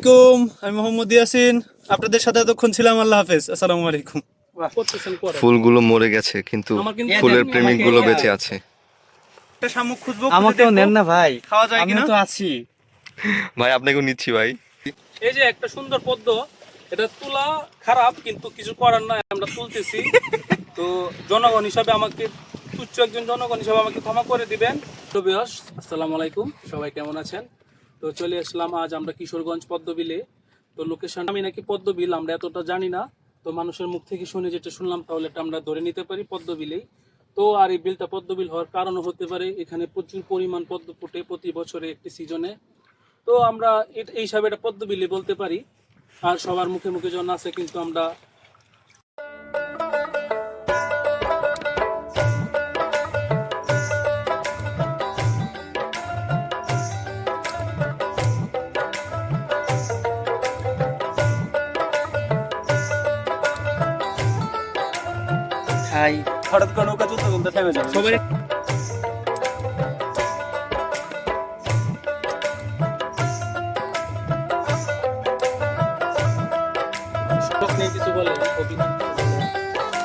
আলাইকুম আমি মোহাম্মদ ইয়াসিন। আপনাদের সাথে এতক্ষণ ছিলাম আল্লাহ হাফেজ। আসসালামু আলাইকুম। ফুলগুলো মরে গেছে কিন্তু ফুলের প্রেমিকগুলো বেঁচে আছে। একটা শামুক খুঁজবো আমাকেও নেন না ভাই। খাওয়া যায় কিনা? তো আছি। ভাই আপনাকেও নিচ্ছি ভাই। এই যে একটা সুন্দর পদ্ম এটা তোলা খারাপ কিন্তু কিছু করার নাই আমরা তুলতেছি। তো জনগণ হিসাবে আমাকে তুচ্ছ একজন জনগণ হিসাবে আমাকে ক্ষমা করে দিবেন। তো বিয়স আসসালামু আলাইকুম। সবাই কেমন আছেন? তো চলে আসলাম আজ আমরা কিশোরগঞ্জ পদ্মবিলে। তো লোকেশন আমি নাকি পদ্মবিল, আমরা এতটা জানি না। তো মানুষের মুখ থেকে শুনে যেটা শুনলাম, তাহলে এটা আমরা ধরে নিতে পারি পদ্মবিলেই। তো আর এই বিলটা পদ্মবিল হওয়ার কারণও হতে পারে, এখানে প্রচুর পরিমাণ পদ্ম ফুটে প্রতি বছরে একটি সিজনে। তো আমরা এই হিসাবে এটা পদ্মবিলি বলতে পারি। আর সবার মুখে মুখে জন আছে কিন্তু আমরা খাই। হঠাৎ করে নৌকা চলতে চলতে থেমে যাবে সবাই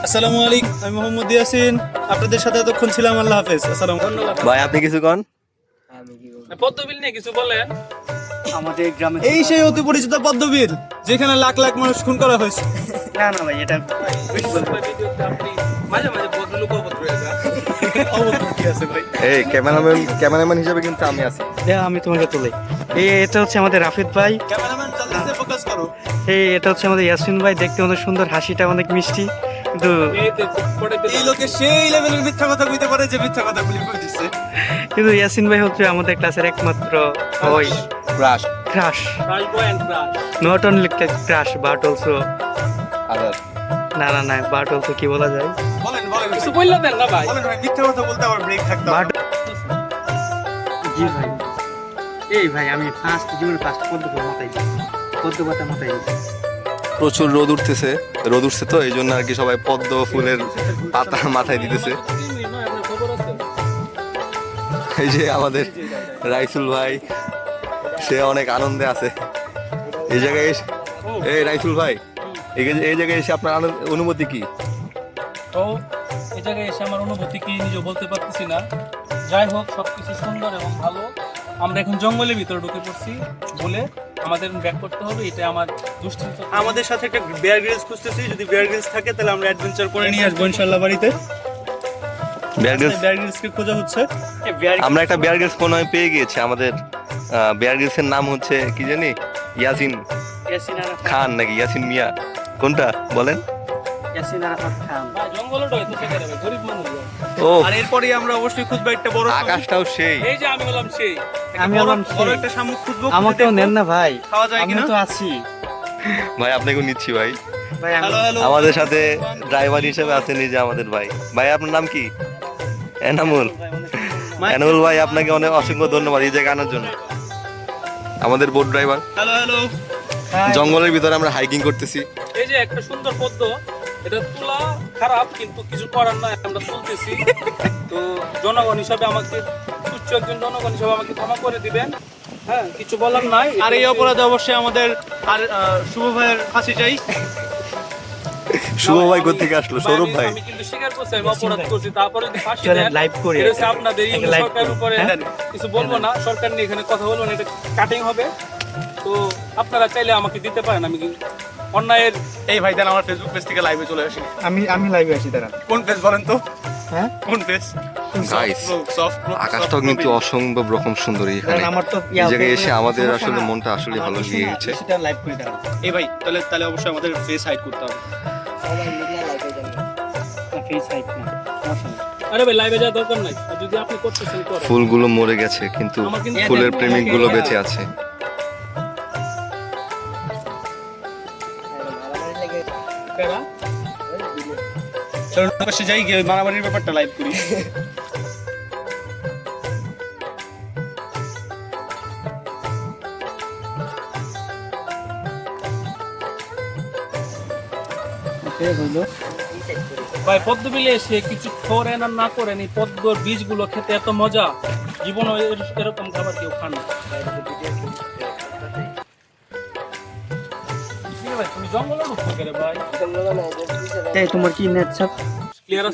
আসসালামু আলাইকুম আমি মোহাম্মদ ইয়াসিন। আপনাদের সাথে এতক্ষণ ছিলাম আল্লাহ হাফেজ। আসসালাম ভাই আপনি কিছু কন? পদ্মবিল নিয়ে কিছু বলেন। আমাদের গ্রামে এই সেই অতি পরিচিত পদ্মবীর যেখানে লাখ লাখ মানুষ খুন করা হয়েছে। না না ভাই এটা আছে ভাই। এই ক্যামেরাম্যান ক্যামেরাম্যান হিসেবে কিন্তু আমি আছি। আমি তোমাকে তুলি। এই এটা হচ্ছে আমাদের রাফিদ ভাই। ক্যামেরাম্যান ফোকাস করো। এই এটা হচ্ছে আমাদের ইয়াসিন ভাই। দেখতে অনেক সুন্দর হাসিটা অনেক মিষ্টি। কিন্তু এই লোকে সেই লেভেলের মিথ্যা কথা কইতে পারে যে মিথ্যা কথা বলে কিন্তু ইয়াসিন ভাই হচ্ছে আমাদের ক্লাসের একমাত্র ওই crush crush. Not only crush but also other না না না বাট অলসো কি বলা যায়? কিছু বললে দেন না ভাই। মিথ্যা কথা বলতে আমার ব্রেক থাকতে জি ভাই। এই ভাই আমি ফার্স্ট জীবন ফার্স্ট পদ্ম মাথায় পদ্ম পাতা মাথায় প্রচুর রোদ উঠতেছে। রোদ উঠছে তো এই জন্য আর কি সবাই পদ্ম ফুলের পাতা মাথায় দিতেছে। এই যে আমাদের রাইসুল ভাই সে অনেক আনন্দে আছে। এই জায়গায় এসে এই রাইসুল ভাই এই জায়গায় এসে আপনার অনুভূতি কি? এই জায়গায় এসে আমার অনুভূতি কি নিজে বলতে পারতেছি না। যাই হোক সবকিছু সুন্দর এবং ভালো। আমরা এখন জঙ্গলের ভিতরে ঢুকে পড়ছি বলে আমাদের ব্যাক করতে হবে। এটা আমার দুশ্চিন্তা আমাদের সাথে একটা বেয়ার গ্রিলস খুঁজতেছি। যদি বেয়ার গ্রিলস থাকে তাহলে আমরা অ্যাডভেঞ্চার করে নিয়ে আসব ইনশাল্লাহ বাড়িতে। বেয়ার গ্রিলস বেয়ার গ্রিলস খোঁজা হচ্ছে। আমরা একটা বেয়ার গ্রিলস মনে হয় পেয়ে গিয়েছি। আমাদের বেয়ার গ্রিলসের নাম হচ্ছে কি জানি? ইয়াসিন ইয়াসিন খান নাকি? ইয়াসিন মিয়া। কোনটা? বলেন। ও। আর এরপরে আমরা অবশ্যই খুঁজবো একটা বড় আকাশটাও সেই। এই যে আমি বললাম সেই। আমি হলাম বড় একটা শামুক খুঁজবো আমাকেও নেন না ভাই। খাওয়া যায় কিনা? তো আছি। ভাই আপনাকেও নিচ্ছি ভাই। আমাদের সাথে ড্রাইভার হিসেবে আছেন এই যে আমাদের ভাই। ভাই আপনার নাম কি? এনামুল। এনামুল ভাই আপনাকে অনেক অসংখ্য ধন্যবাদ এই জায়গায় আনার জন্য। আমাদের বোট ড্রাইভার হ্যালো হ্যালো। জঙ্গলের ভিতরে আমরা হাইকিং করতেছি। এই যে একটা সুন্দর পদ্ম এটা তোলা খারাপ কিন্তু কিছু করার নাই আমরা তুলতেছি। তো জনগণ হিসাবে আমাকে তুচ্ছ একজন জনগণ হিসাবে আমাকে ক্ষমা করে দিবেন। হ্যাঁ কিছু বলার নাই আর এই অপরাধে অবশ্যই আমাদের আর শুভ ভাইয়ের ফাঁসি চাই। শুভ ভাই কোথেকে আসলো? সৌরভ ভাই। আমি কিন্তু স্বীকার করছি আমি অপরাধ করছি। তারপরে যদি ফাঁসি দেন করি এটা আপনাদের ইউনিট সরকারের উপরে। হ্যাঁ? কিছু বলব না সরকার নিয়ে এখানে কথা বলব না এটা কাটিং হবে। তো আপনারা চাইলে আমাকে দিতে পারেন আমি কিন্তু অন্যায়ের এই ভাই দেন আমার ফেসবুক পেজ থেকে লাইভে চলে আসি। আমি আমি লাইভে আছি দাঁড়ান। কোন পেজ বলেন তো? হ্যাঁ? কোন পেজ আকাশটাও কিন্তু অসম্ভব রকম সুন্দর এখানে। আমার তো এই জায়গায় এসে আমাদের আসলে মনটা আসলে ভালো লেগে গেছে সেটা লাইভ করে দাঁড়ান এই ভাই তাহলে তাহলে অবশ্যই আমাদের ফেস হাইড করতে হবে। ফেস হাইট না আরে ভাই লাইভে যাওয়ার দরকার নাই। যদি আপনি করতেছেন ফুলগুলো মরে গেছে কিন্তু ফুলের প্রেমিকগুলো বেঁচে আছে। চলো পাশে যাই, গিয়ে মারামারির ব্যাপারটা লাইভ করি। ভাই, পদ্ম বিলে এসে কিছু করেন আর না করেন এই পদ্মর বীজগুলো খেতে এত মজা। জীবন এরকম খাবার কেউ খান না। ভাই তুমি জঙ্গলে ঢুকছো কেন ভাই এই তোমার কি নেট সাপ ক্লিয়ার